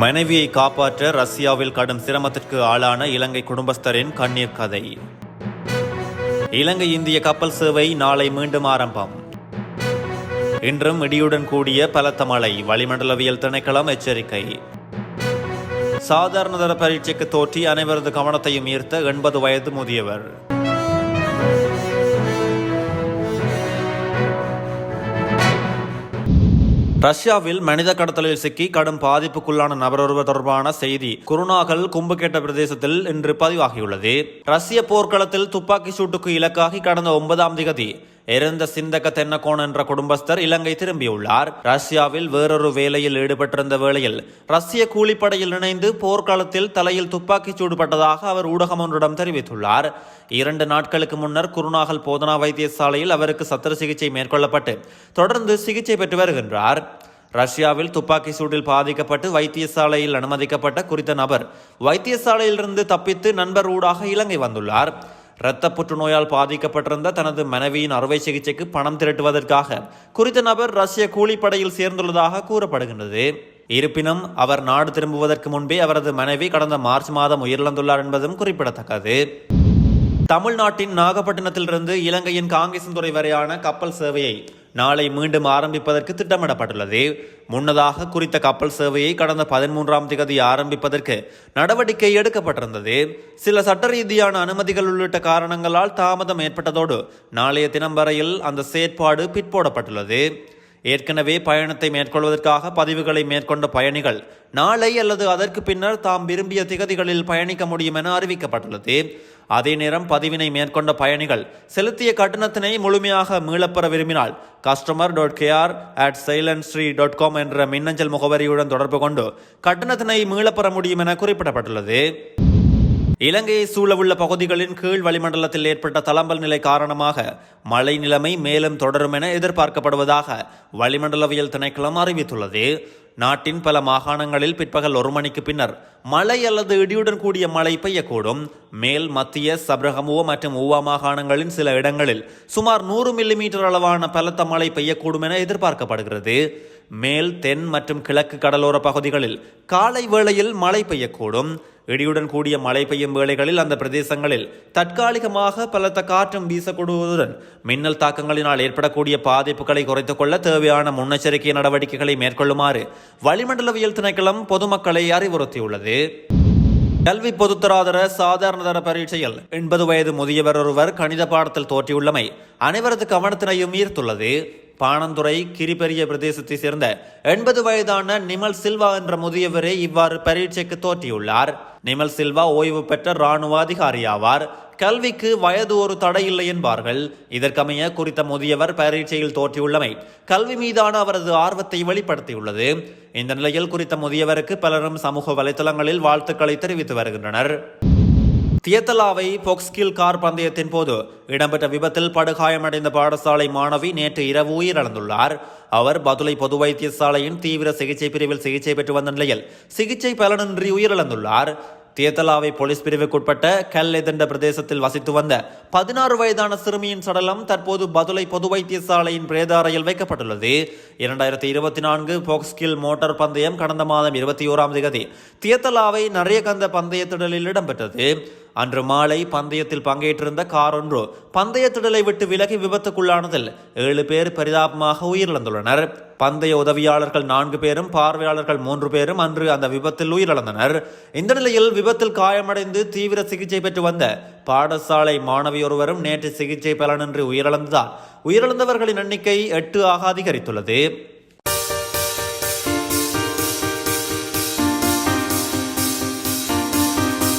மனைவியை காப்பாற்ற ரஷ்யாவில் கடும் சிரமத்திற்கு ஆளான இலங்கை குடும்பஸ்தரின் கண்ணீர் கதை. இலங்கை இந்திய கப்பல் சேவை நாளை மீண்டும் ஆரம்பம். இன்றும் இடியுடன் கூடிய பலத்த மழை வளிமண்டலவியல் திணைக்களம் எச்சரிக்கை. சாதாரண தர பரீட்சைக்கு தோற்றி அனைவரது கவனத்தையும் ஈர்த்த எண்பது வயது முதியவர். ரஷ்யாவில் மனித கடத்தலில் சிக்கி கடும் பாதிப்புக்குள்ளான நபர் ஒருவர் தொடர்பான செய்தி குருநாகல் கும்புகேட்ட பிரதேசத்தில் இன்று பதிவாகியுள்ளது. ரஷ்ய போர்க்களத்தில் துப்பாக்கி சூட்டுக்கு இலக்காகி கடந்த ஒன்பதாம் திகதி எரிந்த சிந்தக தென்னகோன் என்ற குடும்பஸ்தர் இலங்கை திரும்பியுள்ளார். ரஷ்யாவில் வேறொரு வேலையில் ஈடுபட்டிருந்த வேளையில் ரஷ்ய கூலிப்படையில் இணைந்து போர்க்காலத்தில் தலையில் துப்பாக்கிச் சூடுபட்டதாக அவர் ஊடகம் ஒன்றிடம் தெரிவித்துள்ளார். இரண்டு நாட்களுக்கு முன்னர் குருநாகல் போதனா வைத்தியசாலையில் அவருக்கு சத்திர சிகிச்சை மேற்கொள்ளப்பட்டு தொடர்ந்து சிகிச்சை பெற்று வருகின்றார். ரஷ்யாவில் துப்பாக்கி சூட்டில் பாதிக்கப்பட்டு வைத்தியசாலையில் அனுமதிக்கப்பட்ட குறித்த நபர் வைத்தியசாலையிலிருந்து தப்பித்து நண்பர் ஊடாக இலங்கை வந்துள்ளார். இரத்த புற்றுநோயால் பாதிக்கப்பட்டிருந்த தனது மனைவியின் அறுவை சிகிச்சைக்கு பணம் திரட்டுவதற்காக குறித்த நபர் ரஷ்ய கூலிப்படையில் சேர்ந்துள்ளதாக கூறப்படுகின்றது. இருப்பினும் அவர் நாடு திரும்புவதற்கு முன்பே அவரது மனைவி கடந்த மார்ச் மாதம் உயிரிழந்துள்ளார் என்பதும் குறிப்பிடத்தக்கது. தமிழ்நாட்டின் நாகப்பட்டினத்திலிருந்து இலங்கையின் காங்கேசன்துறை வரையான கப்பல் சேவையை நாளை மீண்டும் ஆரம்பிப்பதற்கு திட்டமிடப்பட்டுள்ளது. முன்னதாக குறித்த கப்பல் சேவையை கடந்த பதிமூன்றாம் திகதி ஆரம்பிப்பதற்கு நடவடிக்கை எடுக்கப்பட்டிருந்தது. சில சட்ட ரீதியான அனுமதிகள் உள்ளிட்ட காரணங்களால் தாமதம் ஏற்பட்டதோடு நாளைய தினம் வரையில் அந்த செயற்பாடு பிற்போடப்பட்டுள்ளது. ஏற்கனவே பயணத்தை மேற்கொள்வதற்காக பதிவுகளை மேற்கொண்ட பயணிகள் நாளை அல்லது அதற்கு பின்னர் தாம் விரும்பிய திகதிகளில் பயணிக்க முடியும் என அறிவிக்கப்பட்டுள்ளது. அதே நேரம் பதிவினை மேற்கொண்ட பயணிகள் செலுத்திய கட்டணத்தினை முழுமையாக மீளப்பெற விரும்பினால் customer dot KR at silent Sri dot com என்ற மின்னஞ்சல் முகவரியுடன் தொடர்பு கொண்டு கட்டணத்தினை மீளப்பெற முடியும் என குறிப்பிடப்பட்டுள்ளது. இலங்கையை சூழவுள்ள பகுதிகளின் கீழ் வளிமண்டலத்தில் ஏற்பட்ட தளம்பல் நிலை காரணமாக மழை நிலைமை மேலும் தொடரும் என எதிர்பார்க்கப்படுவதாக வளிமண்டலவியல் திணைக்களம் அறிவித்துள்ளது. நாட்டின் பல மாகாணங்களில் பிற்பகல் ஒரு மணிக்கு பின்னர் மழை அல்லது இடியுடன் கூடிய மழை பெய்யக்கூடும். மேல் மத்திய சப்ரகமுவ மற்றும் ஊவா மாகாணங்களின் சில இடங்களில் சுமார் நூறு மில்லிமீட்டர் அளவான பலத்த மழை பெய்யக்கூடும் என எதிர்பார்க்கப்படுகிறது. மேல் தென் மற்றும் கிழக்கு கடலோர பகுதிகளில் காலை வேளையில் மழை பெய்யக்கூடும். இடியுடன் கூடிய மழை பெய்யும் வேளைகளில் அந்த பிரதேசங்களில் தற்காலிகமாக பலத்த காற்றும் வீசக்கூடுவதுடன் மின்னல் தாக்கங்களினால் ஏற்படக்கூடிய பாதிப்புகளை குறைத்துக் கொள்ள தேவையான முன்னெச்சரிக்கை நடவடிக்கைகளை மேற்கொள்ளுமாறு வளிமண்டலவியல் திணைக்களம் பொதுமக்களை அறிவுறுத்தியுள்ளது. கல்வி பொதுத்தராதர சாதாரண தர பரீட்சையில் எண்பது வயது முதியவர் ஒருவர் கணித பாடத்தில் தோற்றியுள்ளமை அனைவரது கவனத்தினையும் ஈர்த்துள்ளது. பாணந்துறை கிரிபெரிய பிரதேசத்தை சேர்ந்த எண்பது வயதான நிமல் சில்வா என்ற முதியவரே இவ்வாறு பரீட்சைக்கு தோற்றியுள்ளார். நிமல் சில்வா ஓய்வு பெற்ற இராணுவ அதிகாரி ஆவார். கல்விக்கு வயது ஒரு தடை இல்லை என்பார்கள். இதற்கமைய குறித்த முதியவர் பரீட்சையில் தோற்றியுள்ளமை கல்வி மீதான அவரது ஆர்வத்தை வெளிப்படுத்தியுள்ளது. இந்த நிலையில் குறித்த முதியவருக்கு பலரும் சமூக வலைதளங்களில் வாழ்த்துக்களை தெரிவித்து வருகின்றனர். தியத்தலாவை பொக்ஸ்கில் கார் பந்தயத்தின் போது இடம்பெற்ற விபத்தில் படுகாயமடைந்த பாடசாலை மாணவி நேற்று இரவு உயிரிழந்துள்ளார். அவர் பதுளை பொது வைத்தியசாலையின் தீவிர சிகிச்சை பிரிவில் சிகிச்சை பெற்று வந்த நிலையில் சிகிச்சை பலனின்றி உயிரிழந்துள்ளார். தியத்தலாவை போலீஸ் பிரிவுக்குட்பட்ட கல்லெதண்ட பிரதேசத்தில் வசித்து வந்த பதினாறு வயதான சிறுமியின் சடலம் தற்போது பதுளை பொது வைத்தியசாலையின் பிரேதாரையில் வைக்கப்பட்டுள்ளது. இரண்டாயிரத்தி இருபத்தி நான்கு போக்ஸ்கில் மோட்டார் பந்தயம் கடந்த மாதம் இருபத்தி ஓராம் தேதி தியத்தலாவை நரியகந்த பந்தயத்திடலில் இடம்பெற்றது. அன்று மாலை பந்தயத்தில் பங்கேற்றிருந்த கார் ஒன்று பந்தயத்திடலை விட்டு விலகி விபத்துக்குள்ளானதில் ஏழு பேர் பரிதாபமாக உயிரிழந்துள்ளனர். பந்தய உதவியாளர்கள் நான்கு பேரும் பார்வையாளர்கள் மூன்று பேரும் அன்று அந்த விபத்தில் உயிரிழந்தனர். இந்த நிலையில் விபத்தில் காயமடைந்து தீவிர சிகிச்சை பெற்று வந்த பாடசாலை மாணவியொருவரும் நேற்று சிகிச்சை பலனின்றி உயிரிழந்ததால் உயிரிழந்தவர்களின் எண்ணிக்கை எட்டு ஆக அதிகரித்துள்ளது.